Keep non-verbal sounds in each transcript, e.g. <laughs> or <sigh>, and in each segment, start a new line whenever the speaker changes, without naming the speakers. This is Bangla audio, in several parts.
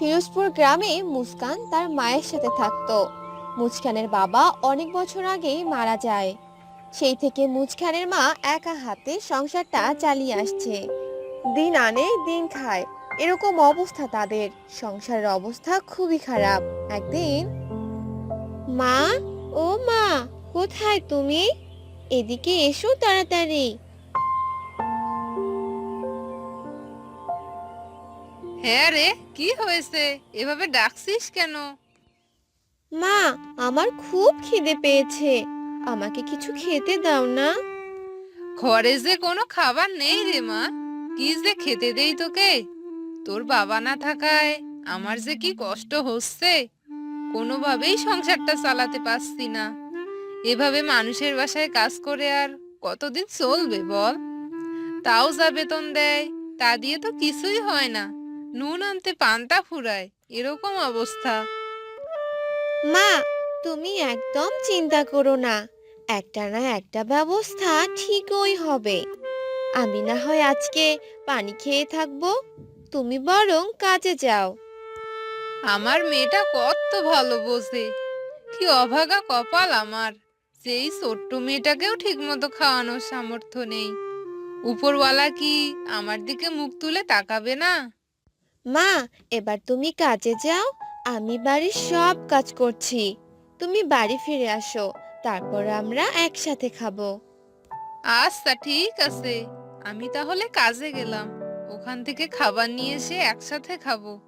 ফিরোজপুর গ্রামে মুস্কান তার মায়ের সাথে থাকতো। মুচখানের বাবা অনেক বছর আগেই মারা যায়। সেই থেকে মুচখানের মা একা হাতে সংসারটা চালিয়ে আসছে। দিন আনে, দিন খায়, এরকম অবস্থা তাদের। সংসারের অবস্থা খুবই খারাপ। একদিন, মা, ও মা, কোথায় তুমি? এদিকে এসো তাড়াতাড়ি।
হ্যাঁ রে কি হয়েছে? এভাবে ডাকছিস কেন?
মা আমার খুব খিদে পেয়েছে। আমাকে কিছু খেতে দাও না।
ঘরে যে কোনো খাবার নেই রে মা। কি যে খেতে দেই তোকে? তোর বাবা না থাকায় আমার যে কি কষ্ট হচ্ছে? কোনোভাবেই সংসারটা চালাতে পারছি না। এভাবে মানুষের বাসায় কাজ করে আর কতদিন চলবে বল? তাও যা বেতন দেয় তা দিয়ে তো কিছুই হয় না। নুন আনতে পান্তা ফুরায়। এরকম অবস্থা।
মা তুমি একদম চিন্তা করো না। একটা না একটা ব্যবস্থা ঠিকই হবে। আমি না হয় আজকে পানি খেয়ে থাকব। তুমি বরং কাজে যাও।
আমার মেয়েটা কত ভালো বোঝে। কি অভাগা কপাল আমার। সেই ছোট্ট মেয়েটাকেও ঠিকমতো খাওয়ানোর সামর্থ্য নেই। উপরওয়ালা কি আমার দিকে মুখ তুলে তাকাবে না?
মা এবার তুমি কাজে যাও আমি বাড়ির সব কাজ করছি। তুমি বাড়ি ফিরে আসো তারপর আমরা একসাথে খাব।
আচ্ছা ঠিক আছে। আমি তাহলে কাজে গেলাম। ওখান থেকে খাবার নিয়ে এসে একসাথে খাব।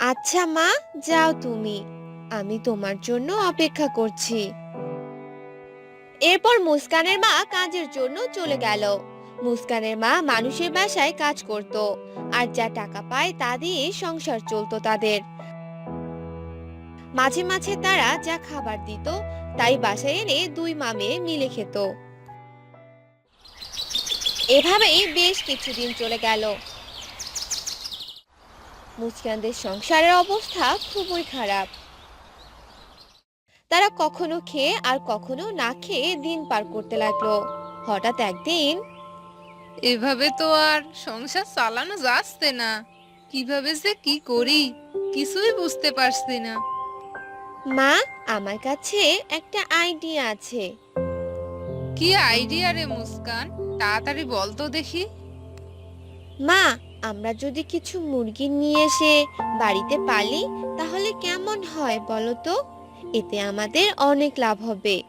আচ্ছা মা যাও তুমি। আমি তোমার জন্য অপেক্ষা করছি। এরপর মুস্কানের মা কাজের জন্য চলে গেল। মুস্কানের মা মানুষের বাসায় কাজ করত, আর যা টাকা পায় তা দিয়ে সংসার চলতো তাদের। মাঝে মাঝে তারা যা খাবার দিত, তাই বাসায় এনে দুই মামে মিলে খেত। এভাবেই বেশ কিছুদিন চলে গেল। মুস্কানদের সংসারের অবস্থা খুবই খারাপ। তারা কখনো খেয়ে আর কখনো না খেয়ে দিন পার করতে লাগল। হঠাৎ একদিন
এভাবে তো আর সংসার চালানো যাচ্ছে না। কীভাবে যে কি করি কিছুই বুঝতে পারছি না।
মা আমার কাছে একটা আইডিয়া আছে।
কি আইডিয়া রে মুস্কান? তাড়াতাড়ি বল তো দেখি।
মা আমরা যদি কিছু মুরগি নিয়ে এসে বাড়িতে পালি তাহলে কেমন হয় বলো তো? এতে আমাদের অনেক লাভ হবে।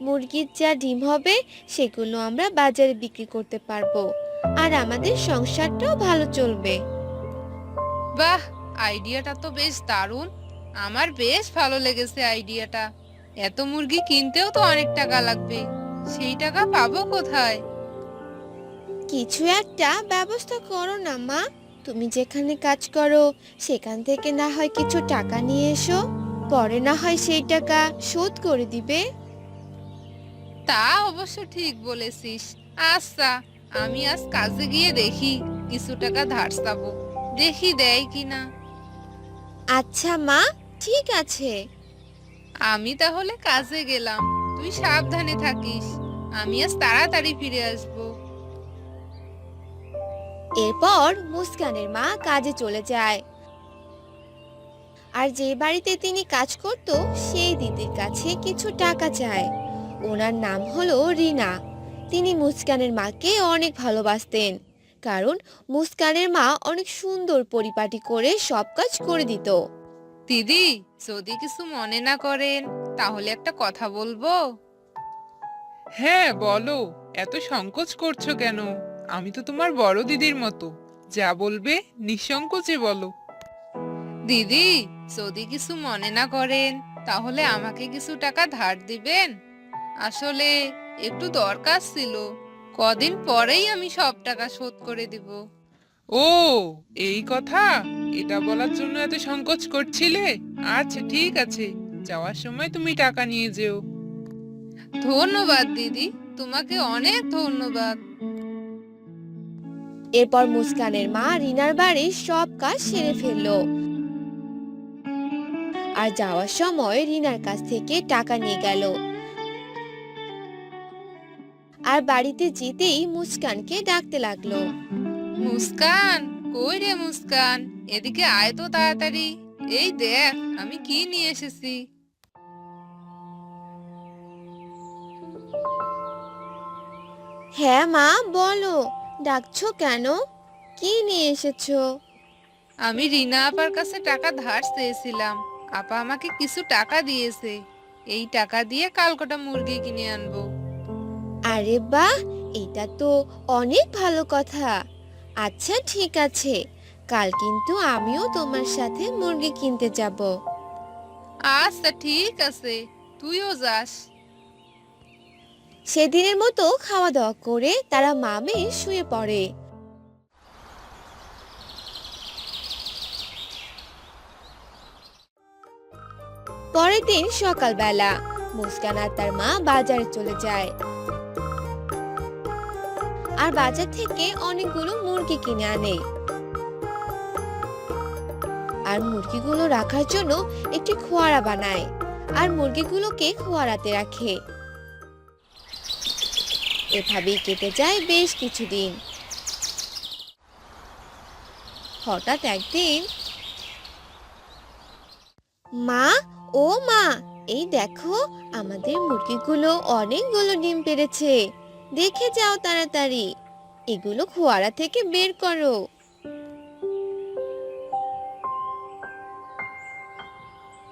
মুরগির যা ডিম হবে সেগুলো আমরা বাজারে বিক্রি করতে পারব। আর আমাদের সংসারটাও ভালো চলবে।
বাহ আইডিয়াটা তো বেশ দারুণ। আমার বেশ ভালো লেগেছে আইডিয়াটা। এত মুরগি কিনতেও তো অনেক টাকা লাগবে। সেই টাকা পাবো কোথায়?
কিছু একটা ব্যবস্থা করো না মা। তুমি যেখানে কাজ করো সেখান থেকে না হয় কিছু টাকা নিয়ে এসো। পরে না হয় সেই টাকা শোধ করে দিবে।
তা অবশ্য ঠিক বলেছিস। আচ্ছা আমি আজ কাজে গিয়ে দেখি কিছু টাকা ধার চাবো। দেখি দেয় কিনা।
আচ্ছা মা ঠিক আছে।
আমি তাহলে কাজে গেলাম। তুই সাবধানে থাকিস। আমি আজ তাড়াতাড়ি ফিরে আসব।
এরপর মুস্কানের মা কাজে চলে যায়। আর যে বাড়িতে তিনি কাজ করত সেই দিদির কাছে কিছু টাকা চায়। ওনার নাম হলো রিনা। তিনি মুস্কানের মাকে অনেক ভালোবাসতেন কারণ মুস্কানের মা অনেক সুন্দর পরিপাটি করে সব কাজ করে দিত।
দিদি যদি কিছু মনে না করেন তাহলে একটা কথা বলব?
হ্যাঁ বলো। এত সংকোচ করছ কেন? আমি তো তোমার বড় দিদির মতো। যা বলবে নিঃসংকোচে বলো।
দিদি যদি কিছু মনে না করেন তাহলে আমাকে কিছু টাকা ধার দিবেন? আসলে একটু দরকার ছিল। কদিন পরেই আমি সব টাকা শোধ করে দিব।
ও এই কথা? এটা বলার জন্য এত সংকোচ করছিলে? আচ্ছা ঠিক আছে। যাওয়ার সময় তুমি টাকা নিয়ে যেও।
ধন্যবাদ দিদি। তোমাকে অনেক ধন্যবাদ।
এরপর মুস্কানের মা রিনার বাড়ির সব কাজ সেরে ফেলল। আর যাওয়ার সময় রিনার কাছ থেকে টাকা নিয়ে গেল। আর বাড়িতে যেতেই মুস্কানকে ডাকতে লাগল।
মুস্কান? কই রে মুস্কান? এদিকে আয় তো তাড়াতাড়ি। এই দেখ আমি কি নিয়ে এসেছি?
হ্যাঁ মা বলো। ডাকছো কেন? কি নিয়ে এসেছ?
আমি রিনা আপার কাছে টাকা ধার চেয়েছিলাম। আপা আমাকে কিছু টাকা দিয়েছে। এই টাকা দিয়ে কাল কটা মুরগি কিনে আনব।
আরে বাহ এটা তো অনেক ভালো কথা। আচ্ছা ঠিক আছে। কাল কিন্তু আমিও তোমার সাথে মুরগি কিনতে যাব।
আচ্ছা ঠিক আছে। তুইও যাস।
সেদিনের মতো খাওয়া দাওয়া করে তারা মামে শুয়ে পড়ে। পরের দিন সকালবেলা মুস্কান আর তার মা বাজারে চলে যায়। আর বাজার থেকে অনেকগুলো মুরগি কিনে আনে। আর মুরগিগুলো রাখার জন্য একটি খোয়ারা বানায় আর মুরগিগুলোকে খোয়ারাতে রাখে। এভাবেই কেটে যায় বেশ কিছুদিন। হঠাৎ একদিন মা, ও মা, এই দেখো, আমাদের মুরগিগুলো অনেকগুলো ডিম পেড়েছে দেখে যাও তাড়াতাড়ি। এগুলো খোয়ারা থেকে বের করো।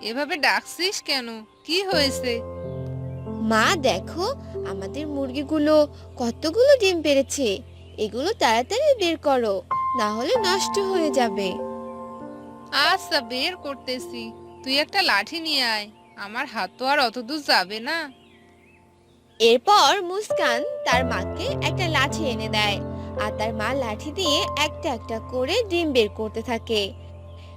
এভাবে ডাকছিস কেন? কি হয়েছে?
মা দেখো আমাদের মুরগিগুলো কতগুলো ডিম পেড়েছে এগুলো তাড়াতাড়ি বের করো না হলে নষ্ট হয়ে যাবে।
আচ্ছা বের করতেছি। তুই একটা লাঠি নিয়ে আয়। আমার হাত তো আর অত দূর যাবে না।
এরপর মুস্কান তার মাকে একটা লাঠি এনে দেয় আর তার মা লাঠি দিয়ে একটা একটা করে ডিম বের করতে থাকে।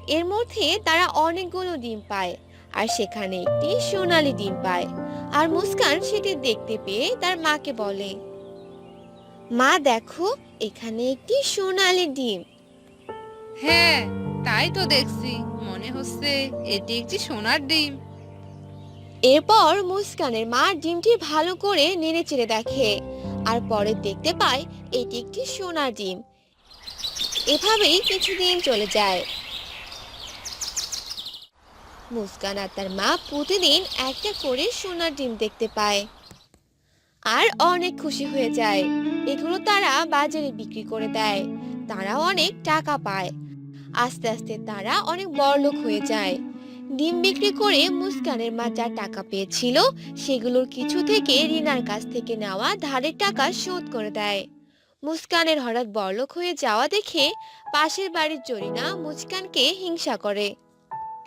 এর মধ্যে তারা অনেকগুলো ডিম পায় আর সেখানে একটি সোনালি ডিম পায় আর মুস্কান সেটি দেখতে পেয়ে তার মাকে বলে, মা, দেখো, এখানে একটি সোনালি ডিম।
হ্যাঁ তাই তো দেখছি। মনে হচ্ছে এটি একটি সোনার ডিম।
এরপর মুস্কানের মা ডিমটি ভালো করে নেড়ে চেড়ে দেখে। আর পরে দেখতে পায় এটি একটি সোনার ডিম। এভাবেই কিছুদিন চলে যায়। মুস্কান আর তার মা প্রতিদিন একটা করে সোনার ডিম দেখতে পায়। আর অনেক খুশি হয়ে যায়। এগুলো তারা বাজারে বিক্রি করে দেয়। তারা অনেক টাকা পায়। আস্তে আস্তে তারা অনেক বড়লোক হয়ে যায়। ডিম বিক্রি করে মুস্কানের মা যা টাকা পেয়েছিল সেগুলোর কিছু থেকে রিনার কাছ থেকে নেওয়া ধারের টাকা শোধ করে দেয়। মুস্কানের হঠাৎ বড়লোক হয়ে যাওয়া দেখে পাশের বাড়ির জরিনা মুস্কানকে হিংসা করে।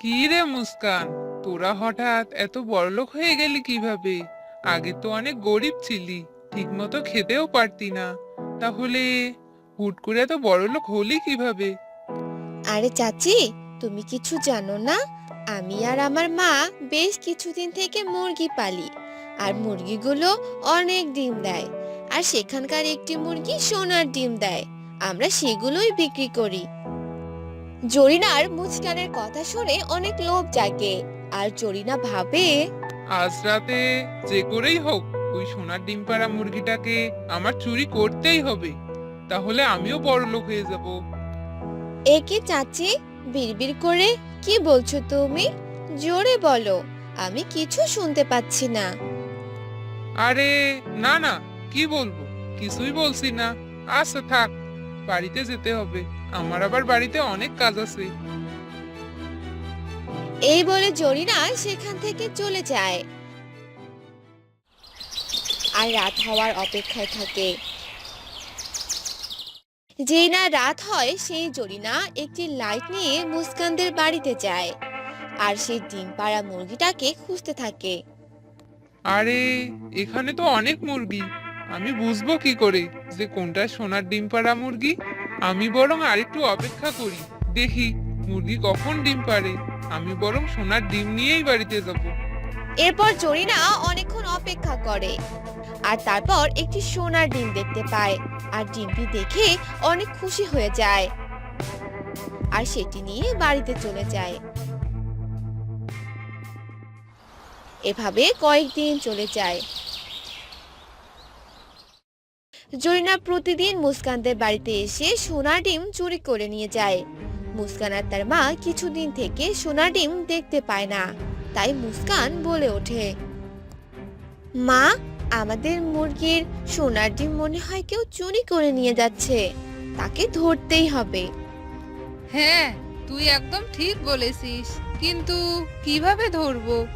কি রে মুস্কান তোরা হঠাৎ এত বড়লোক হয়ে গেলি কীভাবে? আগে তো অনেক গরিব ছিলি ঠিকমতো খেতেও পারতি না। তাহলে হুট করে এত বড়লোক হলি কীভাবে?
আরে চাচি তুমি কিছু জানো না? আমি আর আমার মা বেশ কিছুদিন থেকে মুরগি পালি আর মুরগিগুলো অনেক ডিম দেয় আর সেখানকার একটি মুরগি সোনার ডিম দেয় আমরা সেগুলোই বিক্রি করি। জরিনার মুচকানের কথা শুনে অনেক লোভ জাগে আর জরিনা ভাবে
আজ রাতে যে করেই হোক ওই সোনার ডিম পাড়া মুরগিটাকে আমার চুরি করতেই হবে তাহলে আমিও বড়লোক হয়ে যাব।
একে চাচি বিড়বিড় করে কি বলছো তুমি? জোরে বলো আমি কিছু শুনতে পাচ্ছি না।
আরে না না কি বলব? কিছুই বলছি না। আচ্ছা থাক বাড়িতে যেতে হবে। আমার আবার বাড়িতে অনেক কাজ আছে।
এই বলে জরিনা সেখান থেকে চলে যায়। আর রাত হওয়ার অপেক্ষায় থাকে। যেই না রাত হয় সেই জরিনা একটি লাইট নিয়ে মুস্কানদের বাড়িতে যায় আর সেই ডিম পাড়া মুরগিটাকে খুঁজতে থাকে।
আরে এখানে তো অনেক মুরগি। আমি বুঝব কি করে যে কোনটা সোনার ডিম পাড়া মুরগি? আমি বরং আরেকটু অপেক্ষা করি। দেখি মুরগি কখন ডিম পাড়ে। আমি বরং সোনার ডিম নিয়েই বাড়িতে যাব।
এরপর জরিনা অনেকক্ষণ অপেক্ষা করে। আর তারপর একটি সোনার ডিম দেখতে পায়। আর ডিমটি দেখে অনেক খুশি হয়ে যায়। আর সেটি নিয়ে বাড়িতে চলে যায়। এভাবে কয়েকদিন চলে যায়। জরিনা প্রতিদিন মুস্কানদের বাড়িতে এসে সোনার ডিম চুরি করে নিয়ে যায়। মুস্কান আর তার মা কিছুদিন থেকে সোনার ডিম দেখতে পায় না। তাই মুস্কান বলে ওঠে, মা আমাদের মুরগির সোনার ডিম মনে হয় কেউ চুরি করে নিয়ে যাচ্ছে। তাকে ধরতেই হবে।
হ্যাঁ তুই একদম ঠিক বলেছিস। কিন্তু কীভাবে ধরবো?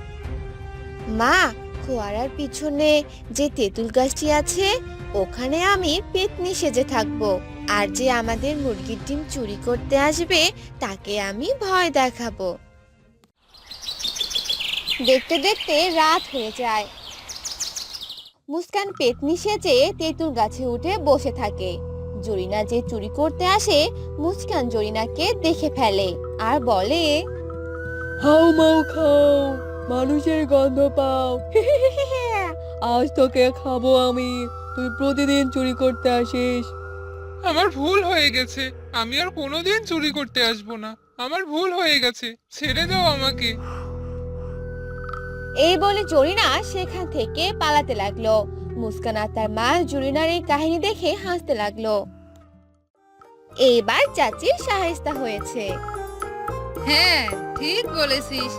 মা ফোয়ারার পিছনে যে তেঁতুল গাছটি আছে ওখানে আমি পেতনি সেজে থাকব। আর যে আমাদের মুরগির ডিম চুরি করতে আসবে তাকে আমি ভয় দেখাবো। দেখতে দেখতে রাত হয়ে যায়। মুস্কান পেতনি সেজে তেঁতুল গাছে উঠে বসে থাকে। জরিনা যে চুরি করতে আসে মুস্কান জরিনাকে দেখে ফেলে আর বলে
হাউ মাউ খাও মানুষের গন্ধ পাও। <laughs> আজ তোকে খাব আমি তুই প্রতিদিন চুরি করতে আসিস।
আমার ভুল হয়ে গেছে আমি আর কোনোদিন চুরি করতে আসব না। আমার ভুল হয়ে গেছে ছেড়ে দাও আমাকে।
এই বলে জরিনা সেখান থেকে পালাতে লাগল। মুস্কান আর তার মা জরিনার এই কাহিনী দেখে হাসতে লাগল। এইবার চাচি সাহেস্তা হয়েছে।
হ্যাঁ ঠিক বলেছিস।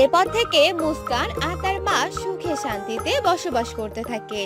এরপর থেকে মুস্কান আর তার মা সুখে শান্তিতে বসবাস করতে থাকে।